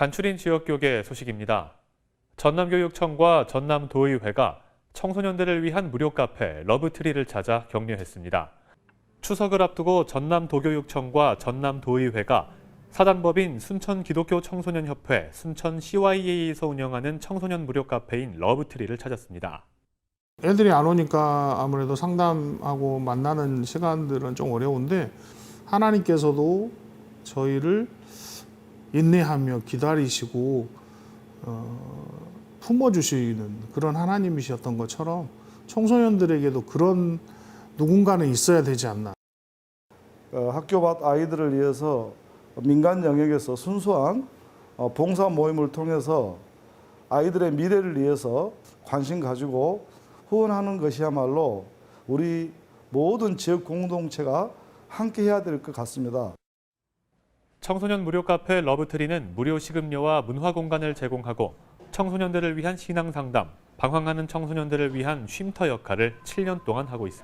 간추린 지역교계 소식입니다. 전남교육청과 전남도의회가 청소년들을 위한 무료 카페 러브트리를 찾아 격려했습니다. 추석을 앞두고 전남도교육청과 전남도의회가 사단법인 순천기독교 청소년협회 순천 CYA에서 운영하는 청소년 무료 카페인 러브트리를 찾았습니다. 애들이 안 오니까 아무래도 상담하고 만나는 시간들은 좀 어려운데 하나님께서도 저희를 인내하며 기다리시고 어, 품어주시는 그런 하나님이셨던 것처럼 청소년들에게도 그런 누군가는 있어야 되지 않나. 어, 학교 밖 아이들을 위해서 민간 영역에서 순수한 어, 봉사 모임을 통해서 아이들의 미래를 위해서 관심 가지고 후원하는 것이야말로 우리 모든 지역 공동체가 함께 해야 될 것 같습니다. 청소년 무료 카페 러브트리는 무료 식음료와 문화 공간을 제공하고 청소년들을 위한 신앙 상담, 방황하는 청소년들을 위한 쉼터 역할을 7년 동안 하고 있습니다.